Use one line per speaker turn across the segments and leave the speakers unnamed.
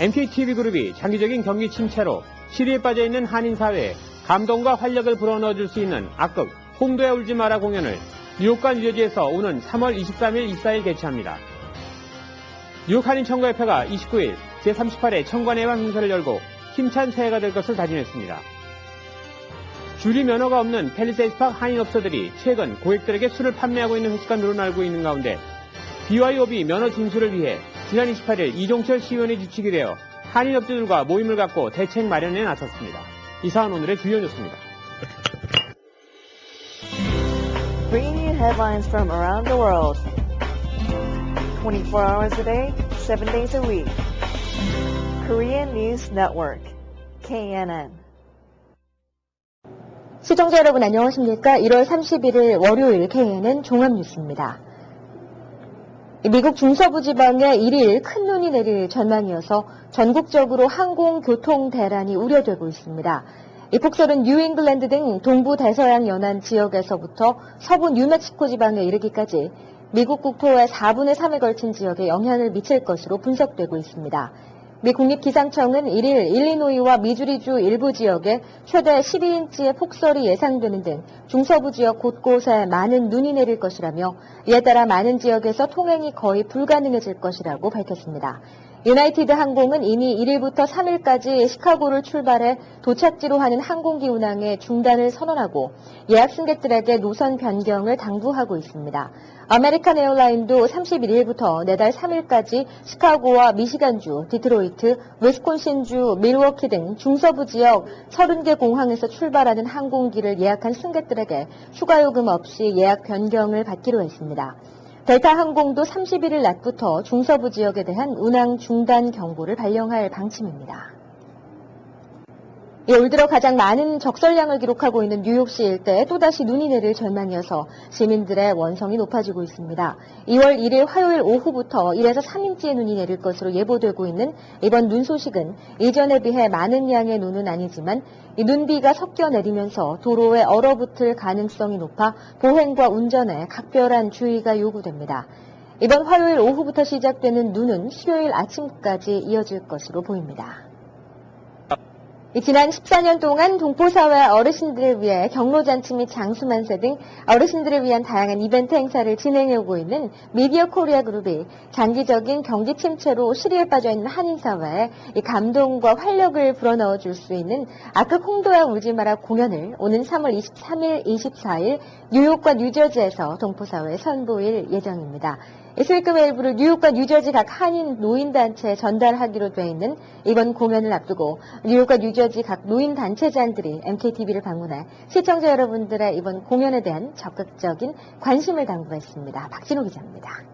MKTV그룹이 장기적인 경기 침체로 시리에 빠져 있는 한인 사회에 감동과 활력을 불어넣어줄 수 있는 악극 홍도야 울지 마라 공연을 뉴욕과 뉴저지에서 오는 3월 23일, 24일 개최합니다. 뉴욕 한인청구협회가 29일 제38회 청관회와 행사를 열고 힘찬 새해가 될 것을 다짐했습니다. 주류 면허가 없는 펠리세이스팍 한인업소들이 최근 고객들에게 술을 판매하고 있는 횟수가 늘어나고 있는 가운데 BYOB 면허 진수를 위해 지난 28일 이종철 시의원이 지치게 되어 한인업주들과 모임을 갖고 대책 마련에 나섰습니다. 이 사안 오늘의 주요 뉴스입니다.
Bringing you headlines from around the world. 24 hours a day, 7 days a week. Korean News Network. KNN.
시청자 여러분 안녕하십니까? 1월 31일 월요일 KNN 종합뉴스입니다. 미국 중서부 지방에 1일 큰 눈이 내릴 전망이어서 전국적으로 항공 교통 대란이 우려되고 있습니다. 이 폭설은 뉴잉글랜드 등 동부 대서양 연안 지역에서부터 서부 뉴멕시코 지방에 이르기까지 미국 국토의 4분의 3에 걸친 지역에 영향을 미칠 것으로 분석되고 있습니다. 미 국립기상청은 1일 일리노이와 미주리주 일부 지역에 최대 12인치의 폭설이 예상되는 등 중서부 지역 곳곳에 많은 눈이 내릴 것이라며 이에 따라 많은 지역에서 통행이 거의 불가능해질 것이라고 밝혔습니다. 유나이티드 항공은 이미 1일부터 3일까지 시카고를 출발해 도착지로 하는 항공기 운항의 중단을 선언하고 예약 승객들에게 노선 변경을 당부하고 있습니다. 아메리칸 에어라인도 31일부터 내달 3일까지 시카고와 미시간주, 디트로이트, 웨스콘신주, 밀워키 등 중서부 지역 30개 공항에서 출발하는 항공기를 예약한 승객들에게 추가 요금 없이 예약 변경을 받기로 했습니다. 델타 항공도 31일 낮부터 중서부 지역에 대한 운항 중단 경보를 발령할 방침입니다. 예, 올 들어 가장 많은 적설량을 기록하고 있는 뉴욕시 일대에 또다시 눈이 내릴 전망이어서 시민들의 원성이 높아지고 있습니다. 2월 1일 화요일 오후부터 1에서 3인치의 눈이 내릴 것으로 예보되고 있는 이번 눈 소식은 이전에 비해 많은 양의 눈은 아니지만 이 눈비가 섞여 내리면서 도로에 얼어붙을 가능성이 높아 보행과 운전에 각별한 주의가 요구됩니다. 이번 화요일 오후부터 시작되는 눈은 수요일 아침까지 이어질 것으로 보입니다. 이 지난 14년 동안 동포사회 어르신들을 위해 경로잔치 및 장수만세 등 어르신들을 위한 다양한 이벤트 행사를 진행해오고 있는 미디어 코리아 그룹이 장기적인 경기 침체로 시리에 빠져있는 한인사회에 이 감동과 활력을 불어넣어 줄 수 있는 아크 홍도야 울지마라 공연을 오는 3월 23일, 24일 뉴욕과 뉴저지에서 동포사회에 선보일 예정입니다. 스위급 웨이브를 뉴욕과 뉴저지 각 한인 노인단체에 전달하기로 되어 있는 이번 공연을 앞두고 뉴욕과 뉴저지 각 노인단체장들이 MKTV를 방문해 시청자 여러분들의 이번 공연에 대한 적극적인 관심을 당부했습니다. 박진호 기자입니다.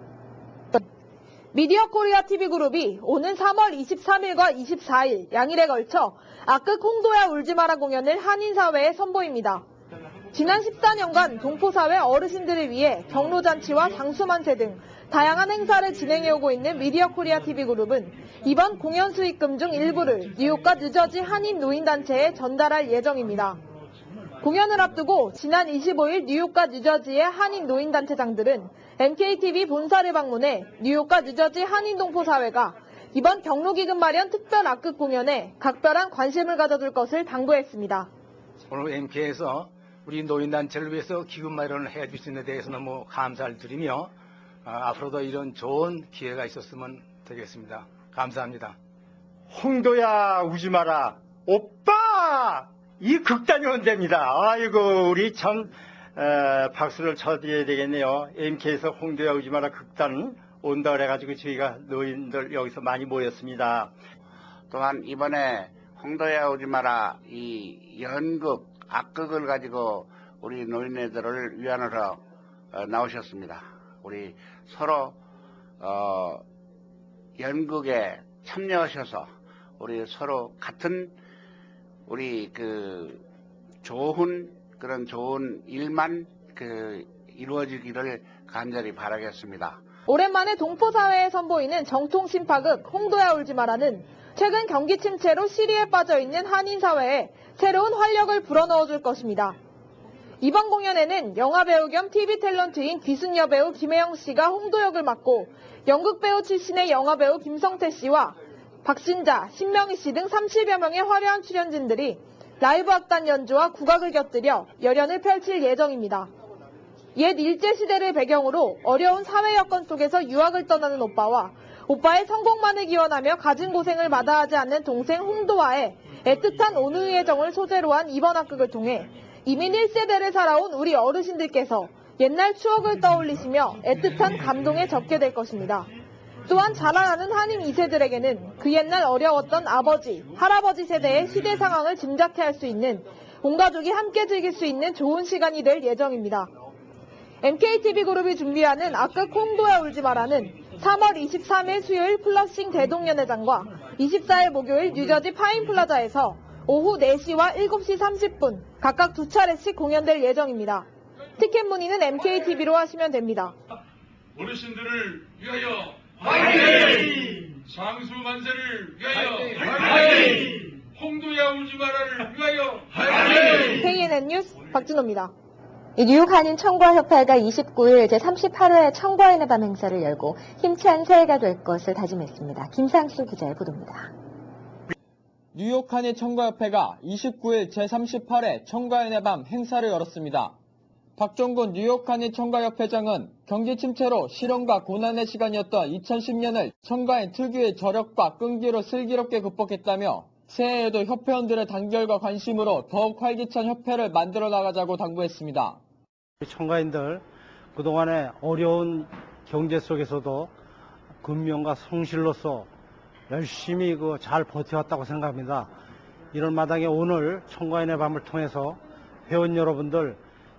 미디어 코리아 TV그룹이 오는 3월 23일과 24일 양일에 걸쳐 아크 홍도야 울지마라 공연을 한인사회에 선보입니다. 지난 14년간 동포사회 어르신들을 위해 경로잔치와 장수만세 등 다양한 행사를 진행해오고 있는 미디어 코리아 TV그룹은 이번 공연 수익금 중 일부를 뉴욕과 뉴저지 한인 노인단체에 전달할 예정입니다. 공연을 앞두고 지난 25일 뉴욕과 뉴저지의 한인 노인단체장들은 MKTV 본사를 방문해 뉴욕과 뉴저지 한인동포사회가 이번 경로기금 마련 특별 악극 공연에 각별한 관심을 가져줄 것을 당부했습니다.
오늘 MK에서 우리 노인단체를 위해서 기금 마련을 해 주신 데 대해서 너무 감사를 드리며 아, 앞으로도 이런 좋은 기회가 있었으면 되겠습니다. 감사합니다.
홍도야 우지 마라 오빠 이 극단이 온답니다 아이고 우리 참 에, 박수를 쳐드려야 되겠네요 MK에서 홍도야 우지 마라 극단 온다 그래가지고 저희가 노인들 여기서 많이 모였습니다
또한 이번에 홍도야 오지 마라 이 연극 악극을 가지고 우리 노인네들을 위안으로 어, 나오셨습니다. 우리 서로 어, 연극에 참여하셔서 우리 서로 같은 우리 그 좋은 그런 좋은 일만 그 이루어지기를 간절히 바라겠습니다.
오랜만에 동포사회에 선보이는 정통 심파극 홍도야 울지 마라는 최근 경기 침체로 시리에 빠져 있는 한인사회에 새로운 활력을 불어넣어 줄 것입니다. 이번 공연에는 영화배우 겸 TV 탤런트인 귀순여 배우 김혜영 씨가 홍도 역을 맡고 연극배우 출신의 영화배우 김성태 씨와 박신자, 신명희 씨 등 30여 명의 화려한 출연진들이 라이브 악단 연주와 국악을 곁들여 열연을 펼칠 예정입니다. 옛 일제시대를 배경으로 어려운 사회 여건 속에서 유학을 떠나는 오빠와 오빠의 성공만을 기원하며 가진 고생을 마다하지 않는 동생 홍도아의 애틋한 온누이의 정을 소재로 한 이번 악극을 통해 이민 1세대를 살아온 우리 어르신들께서 옛날 추억을 떠올리시며 애틋한 감동에 적게 될 것입니다. 또한 자라나는 한인 2세들에게는 그 옛날 어려웠던 아버지, 할아버지 세대의 시대 상황을 짐작해 할수 있는 온 가족이 함께 즐길 수 있는 좋은 시간이 될 예정입니다. MKTV 그룹이 준비하는 악극 홍도야 울지 마라는 3월 23일 수요일 플러싱 대동연회장과 24일 목요일 뉴저지 파인플라자에서 오후 4시와 7시 30분 각각 두 차례씩 공연될 예정입니다. 티켓 문의는 MKTV로 하시면 됩니다.
어르신들을 위하여 화이팅! 장수 만세를 위하여 화이팅! 홍도야 울지 마라를 위하여 화이팅!
KNN 뉴스 박진호입니다.
이 뉴욕 한인 청과협회가 29일 제38회 청과인의 밤 행사를 열고 힘찬 새해가 될 것을 다짐했습니다. 김상수 기자의 보도입니다.
뉴욕 한인 청과협회가 29일 제38회 청과인의 밤 행사를 열었습니다. 박종군 뉴욕 한인 청과협회장은 경기 침체로 실험과 고난의 시간이었던 2010년을 청과인 특유의 저력과 끈기로 슬기롭게 극복했다며 새해에도 협회원들의 단결과 관심으로 더욱 활기찬 협회를 만들어 나가자고 당부했습니다.
청가인들 그동안의 어려운 경제 속에서도 근면과 성실로서 열심히 그 잘 버텨왔다고 생각합니다. 이런 마당에 오늘 청가인의 밤을 통해서 회원 여러분들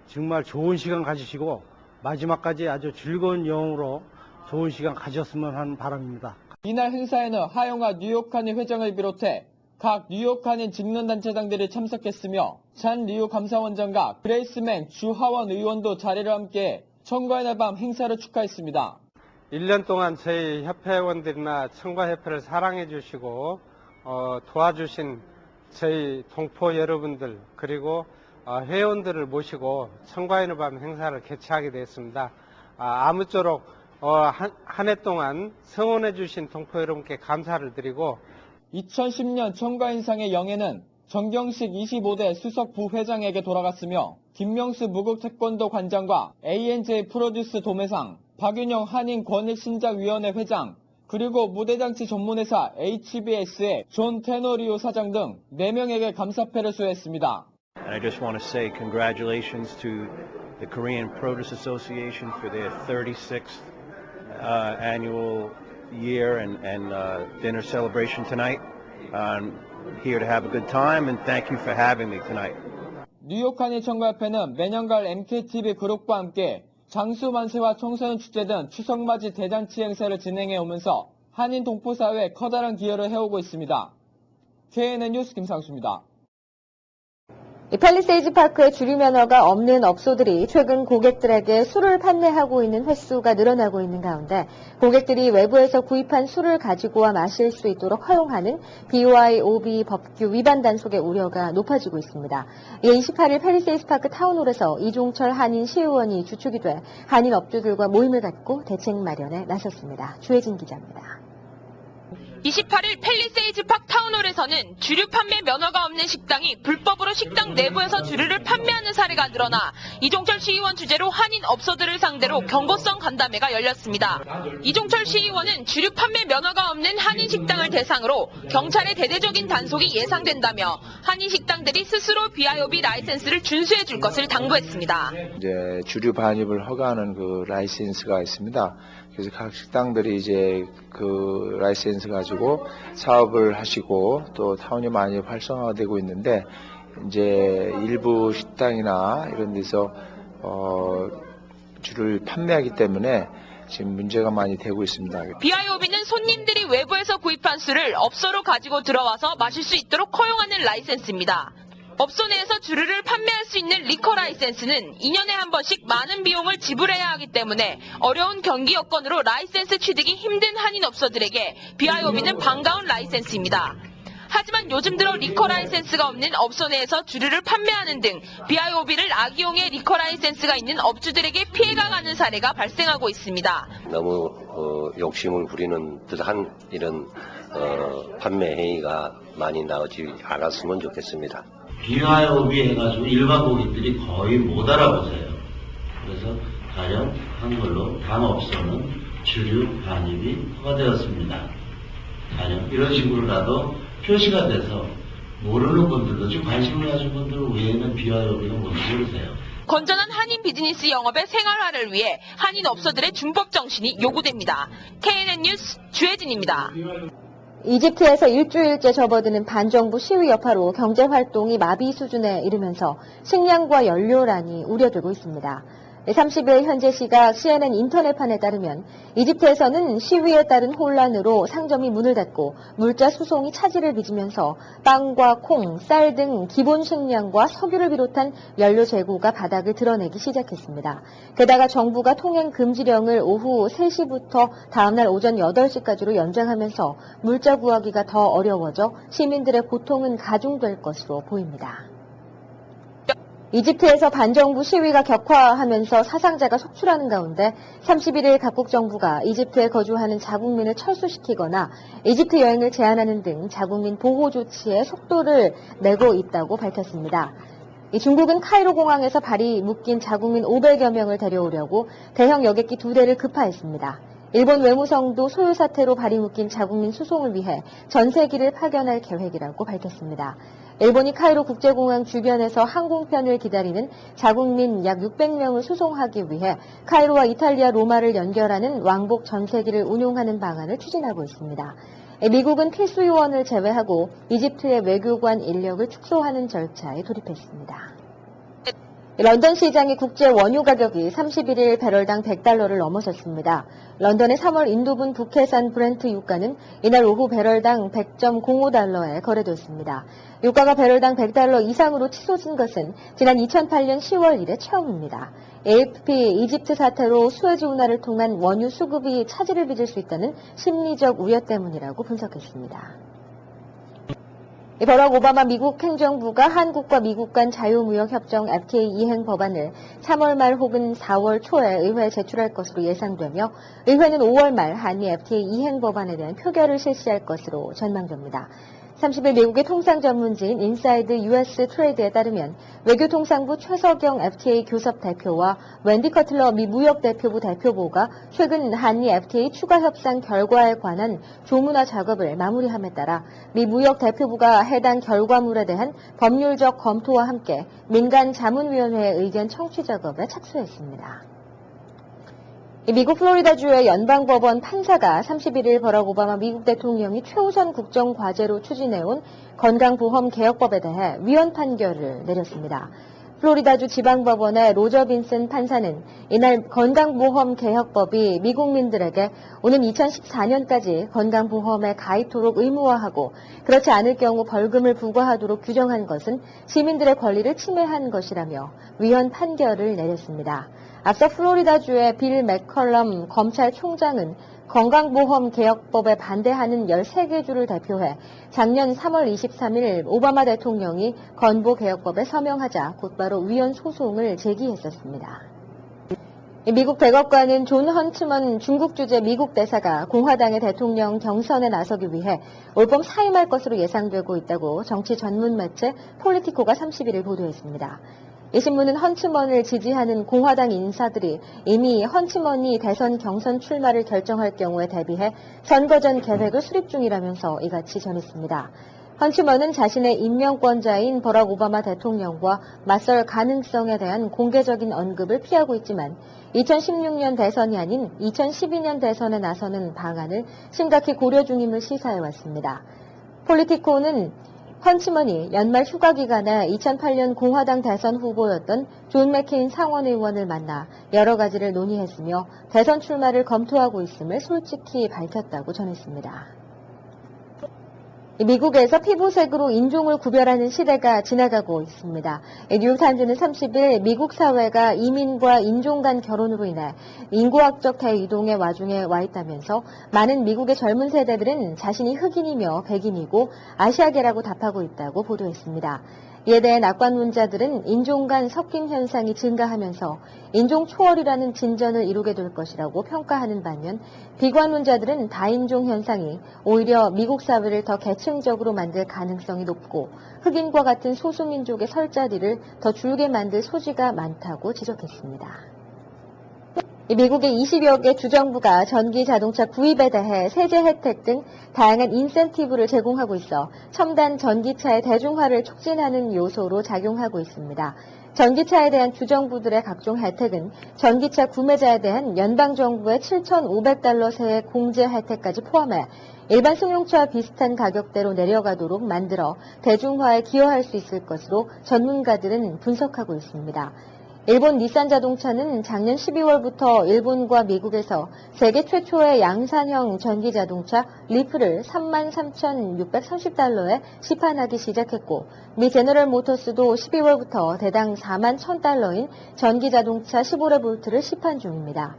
정말 좋은 시간 가지시고 마지막까지 아주 즐거운 영으로 좋은 시간 가졌으면 하는 바람입니다.
이날 행사에는 하영아 뉴욕 한인 회장을 비롯해 각 뉴욕 한인 직능단체장들이 참석했으며 잔 리우 감사원장과 그레이스맨 주하원 의원도 자리를 함께 청과인의 밤 행사를 축하했습니다.
1년 동안 저희 협회원들이나 청과협회를 사랑해 주시고 어, 도와주신 저희 동포 여러분들 그리고 어, 회원들을 모시고 청과인의 밤 행사를 개최하게 되었습니다. 아, 무쪼록 한해 동안 성원해 주신 동포 여러분께 감사를 드리고
2010년 청과인상의 영예는 정경식 25대 수석 부회장에게 돌아갔으며 김명수 무국 태권도 관장과 ANJ 프로듀스 도매상, 박윤영 한인 권익신작위원회 회장, 그리고 무대장치 전문회사 HBS의 존 테너리오 사장 등 4명에게 감사패를 수여했습니다.
And I just want to say congratulations to the Korean Produce Association for their 36th uh, annual year and, and uh, dinner celebration tonight. I'm here to have a good time and thank you for having me tonight.
뉴욕 한인 청과협회는 매년 갈 MKTV 그룹과 함께 장수 만세와 청소년 축제 등 추석맞이 대잔치 행사를 진행해 오면서 한인 동포사회에 커다란 기여를 해오고 있습니다. KNN 뉴스 김상수입니다.
이 팰리세이즈 파크에 주류 면허가 없는 업소들이 최근 고객들에게 술을 판매하고 있는 횟수가 늘어나고 있는 가운데 고객들이 외부에서 구입한 술을 가지고 와 마실 수 있도록 허용하는 BYOB 법규 위반 단속의 우려가 높아지고 있습니다. 이에 28일 팰리세이즈 파크 타운홀에서 이종철 한인 시의원이 주축이 돼 한인 업주들과 모임을 갖고 대책 마련에 나섰습니다. 주혜진 기자입니다.
28일 팰리세이즈 팍 타운홀에서는 주류 판매 면허가 없는 식당이 불법으로 식당 내부에서 주류를 판매하는 사례가 늘어나 이종철 시의원 주재로 한인 업소들을 상대로 경고성 간담회가 열렸습니다. 이종철 시의원은 주류 판매 면허가 없는 한인 식당을 대상으로 경찰의 대대적인 단속이 예상된다며 한인 식당들이 스스로 BIOB 라이센스를 준수해 줄 것을 당부했습니다.
이제 주류 반입을 허가하는 그 라이센스가 있습니다. 그래서 각 식당들이 이제 그 라이센스 가지고 사업을 하시고 또 타운이 많이 활성화가 되고 있는데 이제 일부 식당이나 이런 데서 어 주를 판매하기 때문에 지금 문제가 많이 되고 있습니다.
BIOB는 손님들이 외부에서 구입한 술을 업소로 가지고 들어와서 마실 수 있도록 허용하는 라이센스입니다. 업소 내에서 주류를 판매할 수 있는 리커 라이센스는 2년에 한 번씩 많은 비용을 지불해야 하기 때문에 어려운 경기 여건으로 라이센스 취득이 힘든 한인 업소들에게 BIOB는 반가운 라이센스입니다. 하지만 요즘 들어 리커 라이센스가 없는 업소 내에서 주류를 판매하는 등 BIOB를 악이용해 리커 라이센스가 있는 업주들에게 피해가 가는 사례가 발생하고 있습니다.
너무 어, 욕심을 부리는 듯한 이런 어, 판매 행위가 많이 나오지 않았으면 좋겠습니다.
비하업이 해가지고 일반 고객들이 거의 못 알아보세요. 그래서 가령 한글로 당업소는 주류 반입이 허가되었습니다. 가령 이런 식으로라도 표시가 돼서 모르는 분들도 좀 관심을 가진 분들 외에는 비하업이가 뭔지 모르세요.
건전한 한인 비즈니스 영업의 생활화를 위해 한인 업소들의 준법 정신이 요구됩니다. KNN 뉴스 주혜진입니다.
이집트에서 일주일째 접어드는 반정부 시위 여파로 경제 활동이 마비 수준에 이르면서 식량과 연료란이 우려되고 있습니다. 30일 현재 시각 CNN 인터넷판에 따르면 이집트에서는 시위에 따른 혼란으로 상점이 문을 닫고 물자 수송이 차질을 빚으면서 빵과 콩, 쌀 등 기본 식량과 석유를 비롯한 연료 재고가 바닥을 드러내기 시작했습니다. 게다가 정부가 통행 금지령을 오후 3시부터 다음날 오전 8시까지로 연장하면서 물자 구하기가 더 어려워져 시민들의 고통은 가중될 것으로 보입니다. 이집트에서 반정부 시위가 격화하면서 사상자가 속출하는 가운데 31일 각국 정부가 이집트에 거주하는 자국민을 철수시키거나 이집트 여행을 제한하는 등 자국민 보호 조치에 속도를 내고 있다고 밝혔습니다. 이 중국은 카이로 공항에서 발이 묶인 자국민 500여 명을 데려오려고 대형 여객기 두 대를 급파했습니다. 일본 외무성도 소요 사태로 발이 묶인 자국민 수송을 위해 전세기를 파견할 계획이라고 밝혔습니다. 일본이 카이로 국제공항 주변에서 항공편을 기다리는 자국민 약 600명을 수송하기 위해 카이로와 이탈리아 로마를 연결하는 왕복 전세기를 운용하는 방안을 추진하고 있습니다. 미국은 필수 요원을 제외하고 이집트의 외교관 인력을 축소하는 절차에 돌입했습니다. 런던 시장의 국제 원유 가격이 31일 배럴당 100달러를 넘어섰습니다. 런던의 3월 인도분 북해산 브렌트 유가는 이날 오후 배럴당 100.05달러에 거래됐습니다. 유가가 배럴당 100달러 이상으로 치솟은 것은 지난 2008년 10월 이래 처음입니다. AFP 이집트 사태로 수에즈 운하를 통한 원유 수급이 차질을 빚을 수 있다는 심리적 우려 때문이라고 분석했습니다. 버락 오바마 미국 행정부가 한국과 미국 간 자유무역협정 FTA 이행 법안을 3월 말 혹은 4월 초에 의회에 제출할 것으로 예상되며 의회는 5월 말 한미 FTA 이행 법안에 대한 표결을 실시할 것으로 전망됩니다. 30일 미국의 통상 전문지인 인사이드 US 트레이드에 따르면 외교통상부 최석영 FTA 교섭 대표와 웬디 커틀러 미 무역대표부 대표보가 최근 한미 FTA 추가 협상 결과에 관한 조문화 작업을 마무리함에 따라 미 무역대표부가 해당 결과물에 대한 법률적 검토와 함께 민간 자문위원회의 의견 청취 작업에 착수했습니다. 미국 플로리다주의 연방법원 판사가 31일 버락 오바마 미국 대통령이 최우선 국정 과제로 추진해온 건강보험 개혁법에 대해 위헌 판결을 내렸습니다. 플로리다주 지방법원의 로저 빈슨 판사는 이날 건강보험 개혁법이 미국민들에게 오는 2014년까지 건강보험에 가입토록 의무화하고 그렇지 않을 경우 벌금을 부과하도록 규정한 것은 시민들의 권리를 침해한 것이라며 위헌 판결을 내렸습니다. 앞서 플로리다주의 빌 맥컬럼 검찰총장은 건강보험 개혁법에 반대하는 13개 주를 대표해 작년 3월 23일 오바마 대통령이 건보개혁법에 서명하자 곧바로 위헌 소송을 제기했었습니다. 미국 백악관은 존 헌츠먼 중국 주재 미국 대사가 공화당의 대통령 경선에 나서기 위해 올봄 사임할 것으로 예상되고 있다고 정치 전문 매체 폴리티코가 31일 보도했습니다. 이 신문은 헌츠먼을 지지하는 공화당 인사들이 이미 헌츠먼이 대선 경선 출마를 결정할 경우에 대비해 선거 전 계획을 수립 중이라면서 이같이 전했습니다. 헌츠먼은 자신의 임명권자인 버락 오바마 대통령과 맞설 가능성에 대한 공개적인 언급을 피하고 있지만 2016년 대선이 아닌 2012년 대선에 나서는 방안을 심각히 고려 중임을 시사해왔습니다. 폴리티코는 헌츠먼이 연말 휴가 기간에 2008년 공화당 대선 후보였던 존 맥케인 상원 의원을 만나 여러 가지를 논의했으며 대선 출마를 검토하고 있음을 솔직히 밝혔다고 전했습니다. 미국에서 피부색으로 인종을 구별하는 시대가 지나가고 있습니다. 뉴욕타임즈는 30일 미국 사회가 이민과 인종 간 결혼으로 인해 인구학적 대이동의 와중에 와 있다면서 많은 미국의 젊은 세대들은 자신이 흑인이며 백인이고 아시아계라고 답하고 있다고 보도했습니다. 이에 대해 낙관론자들은 인종 간 섞임 현상이 증가하면서 인종 초월이라는 진전을 이루게 될 것이라고 평가하는 반면 비관론자들은 다인종 현상이 오히려 미국 사회를 더 계층적으로 만들 가능성이 높고 흑인과 같은 소수민족의 설 자리를 더 줄게 만들 소지가 많다고 지적했습니다. 미국의 20여 개 주정부가 전기 자동차 구입에 대해 세제 혜택 등 다양한 인센티브를 제공하고 있어 첨단 전기차의 대중화를 촉진하는 요소로 작용하고 있습니다. 전기차에 대한 주정부들의 각종 혜택은 전기차 구매자에 대한 연방정부의 7,500달러 세의 공제 혜택까지 포함해 일반 승용차와 비슷한 가격대로 내려가도록 만들어 대중화에 기여할 수 있을 것으로 전문가들은 분석하고 있습니다. 일본 닛산 자동차는 작년 12월부터 일본과 미국에서 세계 최초의 양산형 전기 자동차 리프를 33,630달러에 시판하기 시작했고 미 제너럴 모터스도 12월부터 대당 4만 1,000달러인 전기 자동차 15레볼트를 시판 중입니다.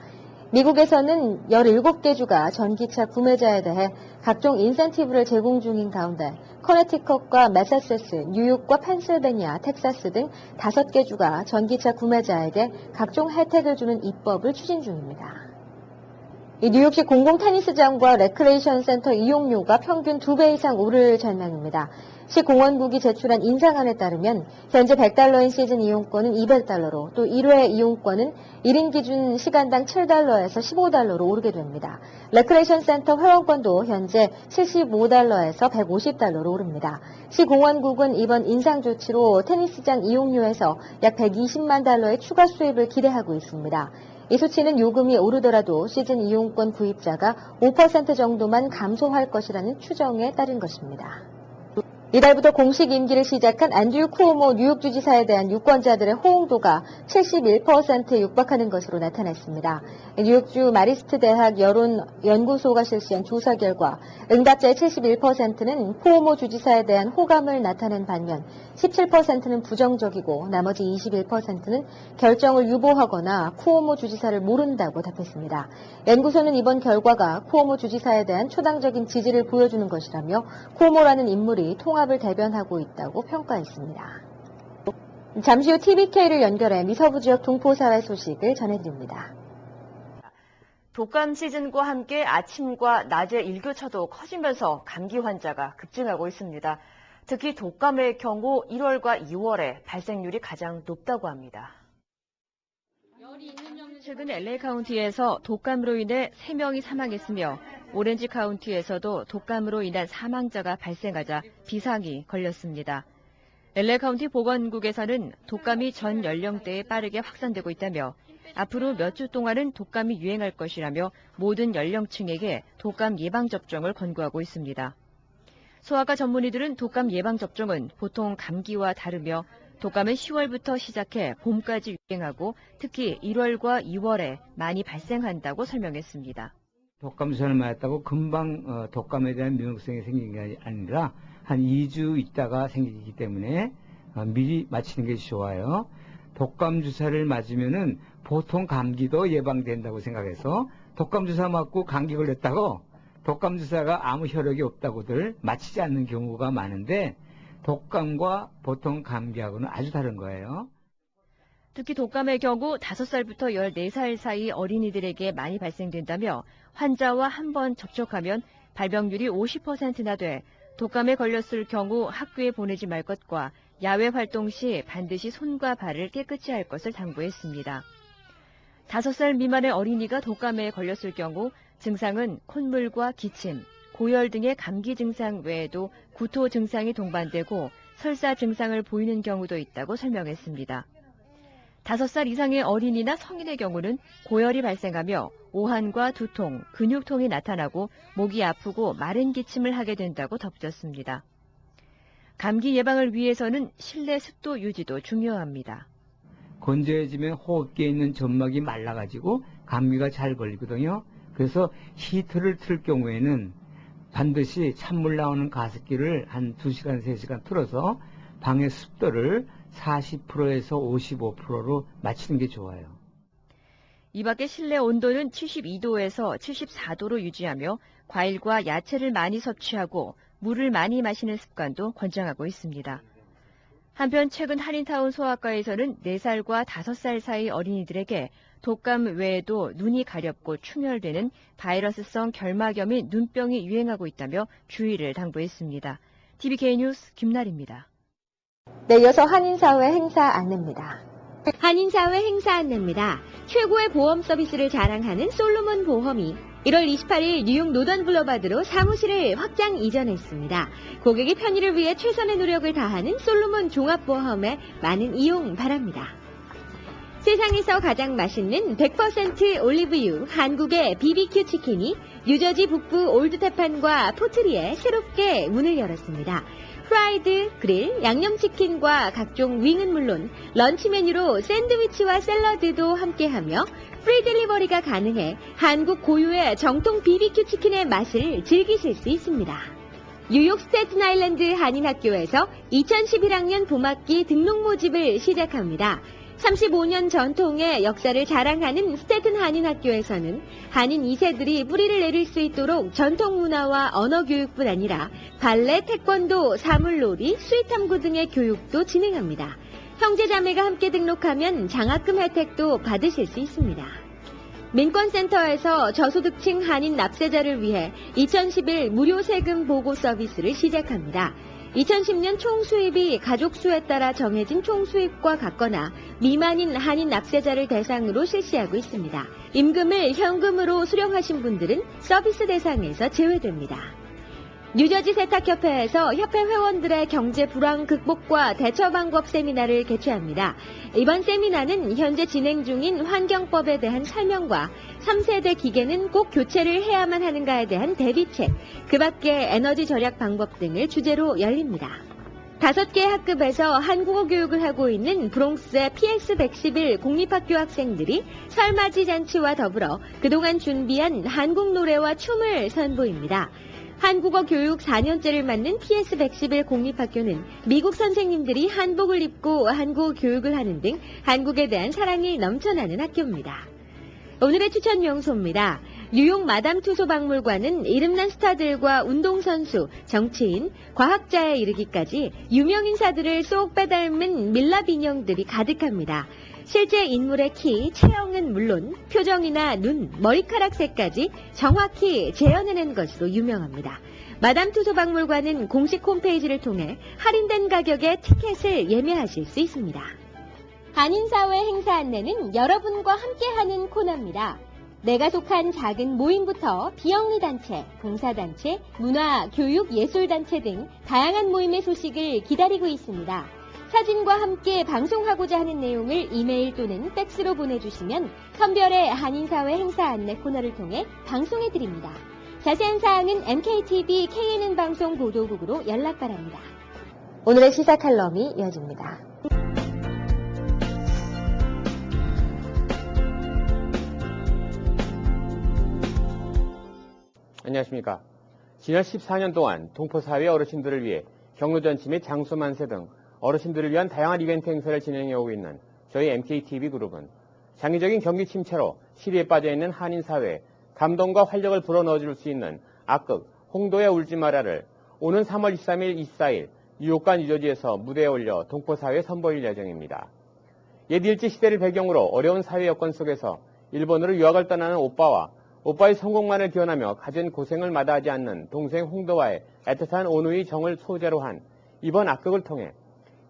미국에서는 17개 주가 전기차 구매자에 대해 각종 인센티브를 제공 중인 가운데 커네티컷과 매사세스, 뉴욕과 펜실베니아, 텍사스 등 5개 주가 전기차 구매자에게 각종 혜택을 주는 입법을 추진 중입니다. 이 뉴욕시 공공 테니스장과 레크레이션 센터 이용료가 평균 2배 이상 오를 전망입니다. 시 공원국이 제출한 인상안에 따르면 현재 100달러인 시즌 이용권은 200달러로 또 1회 이용권은 1인 기준 시간당 7달러에서 15달러로 오르게 됩니다. 레크레이션 센터 회원권도 현재 75달러에서 150달러로 오릅니다. 시 공원국은 이번 인상 조치로 테니스장 이용료에서 약 120만 달러의 추가 수입을 기대하고 있습니다. 이 수치는 요금이 오르더라도 시즌 이용권 구입자가 5% 정도만 감소할 것이라는 추정에 따른 것입니다. 이달부터 공식 임기를 시작한 안드류 쿠오모 뉴욕 주지사에 대한 유권자들의 호응도가 71%에 육박하는 것으로 나타났습니다. 뉴욕주 마리스트 대학 여론 연구소가 실시한 조사 결과 응답자의 71%는 쿠오모 주지사에 대한 호감을 나타낸 반면 17%는 부정적이고 나머지 21%는 결정을 유보하거나 쿠오모 주지사를 모른다고 답했습니다. 연구소는 이번 결과가 쿠오모 주지사에 대한 초당적인 지지를 보여주는 것이라며 쿠오모라는 인물이 통합 을 대변하고 있다고 평가했습니다. 잠시 후 TBK를 연결해 미서부 지역 동포사회 소식을 전해드립니다.
독감 시즌과 함께 아침과 낮의 일교차도 커지면서 감기 환자가 급증하고 있습니다. 특히 독감의 경우 1월과 2월에 발생률이 가장 높다고 합니다. 최근 LA 카운티에서 독감으로 인해 3명이 사망했으며 오렌지 카운티에서도 독감으로 인한 사망자가 발생하자 비상이 걸렸습니다. LA 카운티 보건국에서는 독감이 전 연령대에 빠르게 확산되고 있다며 앞으로 몇 주 동안은 독감이 유행할 것이라며 모든 연령층에게 독감 예방접종을 권고하고 있습니다. 소아과 전문의들은 독감 예방접종은 보통 감기와 다르며 독감은 10월부터 시작해 봄까지 유행하고 특히 1월과 2월에 많이 발생한다고 설명했습니다.
독감 주사를 맞았다고 금방 어, 독감에 대한 면역성이 생긴 게 아니라 한 2주 있다가 생기기 때문에 어, 미리 맞히는 게 좋아요. 독감 주사를 맞으면은 보통 감기도 예방된다고 생각해서 독감 주사 맞고 감기 걸렸다고 독감 주사가 아무 효력이 없다고들 맞히지 않는 경우가 많은데 독감과 보통 감기하고는 아주 다른 거예요.
특히 독감의 경우 5살부터 14살 사이 어린이들에게 많이 발생된다며 환자와 한 번 접촉하면 발병률이 50%나 돼 독감에 걸렸을 경우 학교에 보내지 말 것과 야외 활동 시 반드시 손과 발을 깨끗이 할 것을 당부했습니다. 5살 미만의 어린이가 독감에 걸렸을 경우 증상은 콧물과 기침, 고열 등의 감기 증상 외에도 구토 증상이 동반되고 설사 증상을 보이는 경우도 있다고 설명했습니다. 5살 이상의 어린이나 성인의 경우는 고열이 발생하며 오한과 두통, 근육통이 나타나고 목이 아프고 마른 기침을 하게 된다고 덧붙였습니다. 감기 예방을 위해서는 실내 습도 유지도 중요합니다.
건조해지면 호흡기에 있는 점막이 말라가지고 감기가 잘 걸리거든요. 그래서 히트를 틀 경우에는 반드시 찬물 나오는 가습기를 한 2시간, 3시간 틀어서 방의 습도를 40%에서 55%로 맞추는 게 좋아요.
이 밖에 실내 온도는 72도에서 74도로 유지하며 과일과 야채를 많이 섭취하고 물을 많이 마시는 습관도 권장하고 있습니다. 한편 최근 한인타운 소아과에서는 4살과 5살 사이 어린이들에게 독감 외에도 눈이 가렵고 충혈되는 바이러스성 결막염인 눈병이 유행하고 있다며 주의를 당부했습니다. TVK 뉴스 김날입니다.
네, 이어서 한인사회 행사 안내입니다.
한인사회 행사 안내입니다. 최고의 보험 서비스를 자랑하는 솔로몬 보험이 1월 28일 뉴욕 노던 블러바드로 사무실을 확장 이전했습니다. 고객의 편의를 위해 최선의 노력을 다하는 솔로몬 종합보험에 많은 이용 바랍니다. 세상에서 가장 맛있는 100% 올리브유 한국의 BBQ 치킨이 뉴저지 북부 올드테판과 포트리에 새롭게 문을 열었습니다. 프라이드, 그릴, 양념치킨과 각종 윙은 물론 런치 메뉴로 샌드위치와 샐러드도 함께하며 프리 딜리버리가 가능해 한국 고유의 정통 BBQ 치킨의 맛을 즐기실 수 있습니다. 뉴욕 스테튼 아일랜드 한인학교에서 2011학년 봄학기 등록 모집을 시작합니다. 35년 전통의 역사를 자랑하는 스테튼 한인학교에서는 한인 2세들이 뿌리를 내릴 수 있도록 전통 문화와 언어 교육뿐 아니라 발레, 태권도, 사물놀이, 수의탐구 등의 교육도 진행합니다. 형제자매가 함께 등록하면 장학금 혜택도 받으실 수 있습니다. 민권센터에서 저소득층 한인 납세자를 위해 2011 무료 세금 보고 서비스를 시작합니다. 2010년 총수입이 가족 수에 따라 정해진 총수입과 같거나 미만인 한인 납세자를 대상으로 실시하고 있습니다. 임금을 현금으로 수령하신 분들은 서비스 대상에서 제외됩니다. 뉴저지 세탁협회에서 협회 회원들의 경제 불황 극복과 대처 방법 세미나를 개최합니다. 이번 세미나는 현재 진행 중인 환경법에 대한 설명과 3세대 기계는 꼭 교체를 해야만 하는가에 대한 대비책, 그 밖에 에너지 절약 방법 등을 주제로 열립니다. 다섯 개 학급에서 한국어 교육을 하고 있는 브롱스의 PS111 공립학교 학생들이 설맞이 잔치와 더불어 그동안 준비한 한국 노래와 춤을 선보입니다. 한국어 교육 4년째를 맞는 PS111 공립학교는 미국 선생님들이 한복을 입고 한국어 교육을 하는 등 한국에 대한 사랑이 넘쳐나는 학교입니다. 오늘의 추천 명소입니다. 뉴욕 마담 투소 박물관은 이름난 스타들과 운동선수, 정치인, 과학자에 이르기까지 유명 인사들을 쏙 빼닮은 밀랍 인형들이 가득합니다. 실제 인물의 키, 체형은 물론 표정이나 눈, 머리카락 색까지 정확히 재현해낸 것으로 유명합니다. 마담 투소 박물관은 공식 홈페이지를 통해 할인된 가격에 티켓을 예매하실 수 있습니다. 한인사회 행사 안내는 여러분과 함께하는 코너입니다. 내가 속한 작은 모임부터 비영리 단체, 봉사단체, 문화, 교육, 예술단체 등 다양한 모임의 소식을 기다리고 있습니다. 사진과 함께 방송하고자 하는 내용을 이메일 또는 팩스로 보내주시면 선별의 한인사회 행사 안내 코너를 통해 방송해드립니다. 자세한 사항은 MKTV KNN 방송 보도국으로 연락 바랍니다.
오늘의 시사 칼럼이 이어집니다.
안녕하십니까. 지난 14년 동안 동포사회 어르신들을 위해 경로잔치 및 장소 만세 등 어르신들을 위한 다양한 이벤트 행사를 진행해 오고 있는 저희 MKTV 그룹은 장기적인 경기 침체로 시리에 빠져 있는 한인 사회에 감동과 활력을 불어넣어 줄 수 있는 악극 홍도의 울지 마라를 오는 3월 23일, 24일 뉴욕과 뉴저지에서 무대에 올려 동포 사회에 선보일 예정입니다. 옛 일제 시대를 배경으로 어려운 사회 여건 속에서 일본으로 유학을 떠나는 오빠와 오빠의 성공만을 기원하며 가진 고생을 마다하지 않는 동생 홍도와의 애틋한 온누의 정을 소재로 한 이번 악극을 통해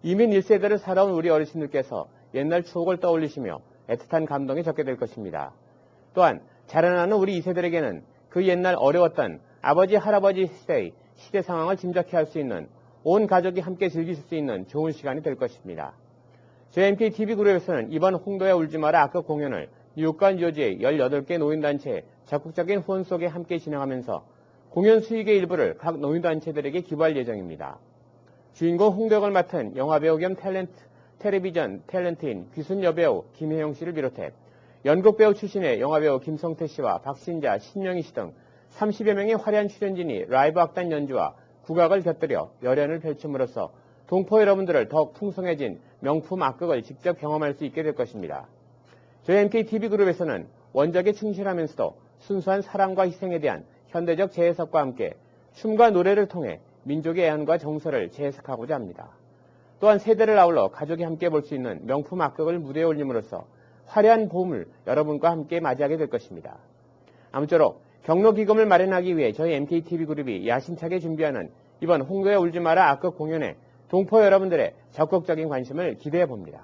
이민 1세대를 살아온 우리 어르신들께서 옛날 추억을 떠올리시며 애틋한 감동이 적게 될 것입니다. 또한 자라나는 우리 2세들에게는 그 옛날 어려웠던 아버지 할아버지 시대의 시대 상황을 짐작해 할 수 있는 온 가족이 함께 즐길 수 있는 좋은 시간이 될 것입니다. 저희 MKTV 그룹에서는 이번 홍도야 울지 마라 악극 공연을 뉴욕과 뉴저지의 18개 노인단체의 적극적인 후원 속에 함께 진행하면서 공연 수익의 일부를 각 노인단체들에게 기부할 예정입니다. 주인공 홍덕을 맡은 영화배우 겸 탤런트, 텔레비전 탤런트인 귀순 여배우 김혜영 씨를 비롯해 연극배우 출신의 영화배우 김성태 씨와 박신자, 신영희 씨 등 30여 명의 화려한 출연진이 라이브 악단 연주와 국악을 곁들여 열연을 펼침으로써 동포 여러분들을 더욱 풍성해진 명품 악극을 직접 경험할 수 있게 될 것입니다. 저희 MKTV그룹에서는 원작에 충실하면서도 순수한 사랑과 희생에 대한 현대적 재해석과 함께 춤과 노래를 통해 민족의 애환과 정서를 재해석하고자 합니다. 또한 세대를 아울러 가족이 함께 볼 수 있는 명품 악극을 무대에 올림으로써 화려한 봄을 여러분과 함께 맞이하게 될 것입니다. 아무쪼록 경로 기금을 마련하기 위해 저희 MKTV 그룹이 야심차게 준비하는 이번 홍도에 울지 마라 악극 공연에 동포 여러분들의 적극적인 관심을 기대해 봅니다.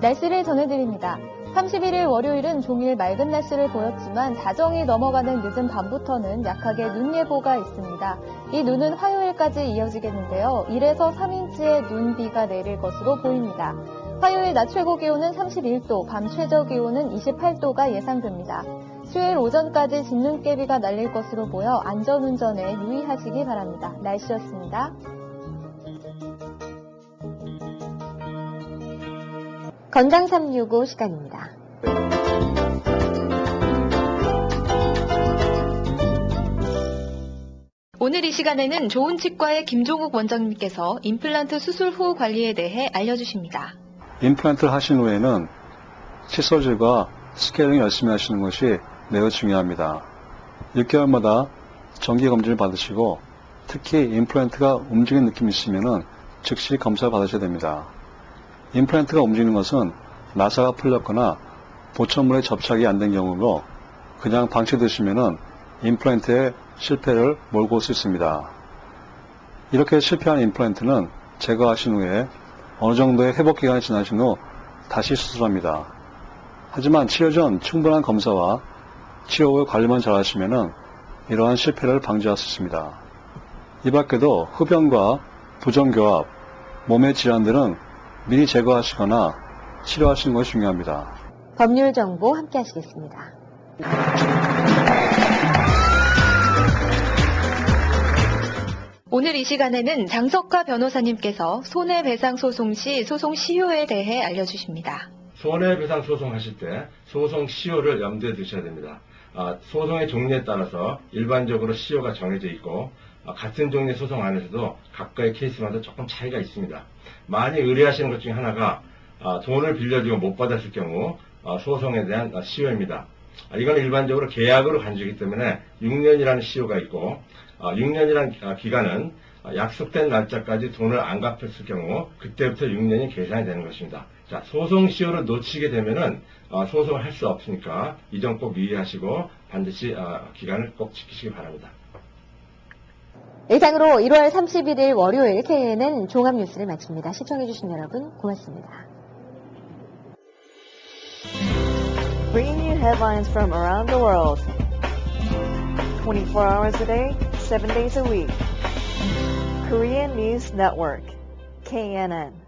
날씨를 전해드립니다. 31일 월요일은 종일 맑은 날씨를 보였지만 자정이 넘어가는 늦은 밤부터는 약하게 눈 예보가 있습니다. 이 눈은 화요일까지 이어지겠는데요. 1에서 3인치의 눈비가 내릴 것으로 보입니다. 화요일 낮 최고 기온은 31도, 밤 최저 기온은 28도가 예상됩니다. 수요일 오전까지 진눈깨비가 날릴 것으로 보여 안전운전에 유의하시기 바랍니다. 날씨였습니다.
건강 365 시간입니다.
오늘 이 시간에는 좋은 치과의 김종욱 원장님께서 임플란트 수술 후 관리에 대해 알려주십니다.
임플란트를 하신 후에는 칫솔질과 스케일링 열심히 하시는 것이 매우 중요합니다. 6개월마다 정기 검진을 받으시고 특히 임플란트가 움직이는 느낌이 있으면 즉시 검사를 받으셔야 됩니다. 임플란트가 움직이는 것은 나사가 풀렸거나 보천물에 접착이 안 된 경우로 그냥 방치되시면 임플란트의 실패를 몰고 올 수 있습니다. 이렇게 실패한 임플란트는 제거하신 후에 어느 정도의 회복 기간이 지나신 후 다시 수술합니다. 하지만 치료 전 충분한 검사와 치료 후 관리만 잘 하시면 이러한 실패를 방지할 수 있습니다. 이 밖에도 흡연과 부정교합, 몸의 질환들은 미리 제거하시거나 치료하시는 것이 중요합니다.
법률 정보 함께 하시겠습니다.
오늘 이 시간에는 장석화 변호사님께서 손해배상 소송 시 소송 시효에 대해 알려주십니다.
손해배상 소송하실 때 소송 시효를 염두에 두셔야 됩니다. 아, 소송의 종류에 따라서 일반적으로 시효가 정해져 있고 아, 같은 종류의 소송 안에서도 각각의 케이스마다 조금 차이가 있습니다. 많이 의뢰하시는 것 중에 하나가 아, 돈을 빌려주고 못 받았을 경우 아, 소송에 대한 아, 시효입니다. 아, 이건 일반적으로 계약으로 간주기 때문에 6년이라는 시효가 있고 6년이라는 기간은 약속된 날짜까지 돈을 안 갚았을 경우 그때부터 6년이 계산이 되는 것입니다. 자, 소송 시효를 놓치게 되면은 소송을 할 수 없으니까 이 점 꼭 유의하시고 반드시 기간을 꼭 지키시기 바랍니다.
이상으로 1월 31일 월요일 KNN 종합 뉴스를 마칩니다. 시청해주신 여러분 고맙습니다.
Bringing you headlines from around the world. 24 hours a day, 7 days a week. Korean News Network. KNN.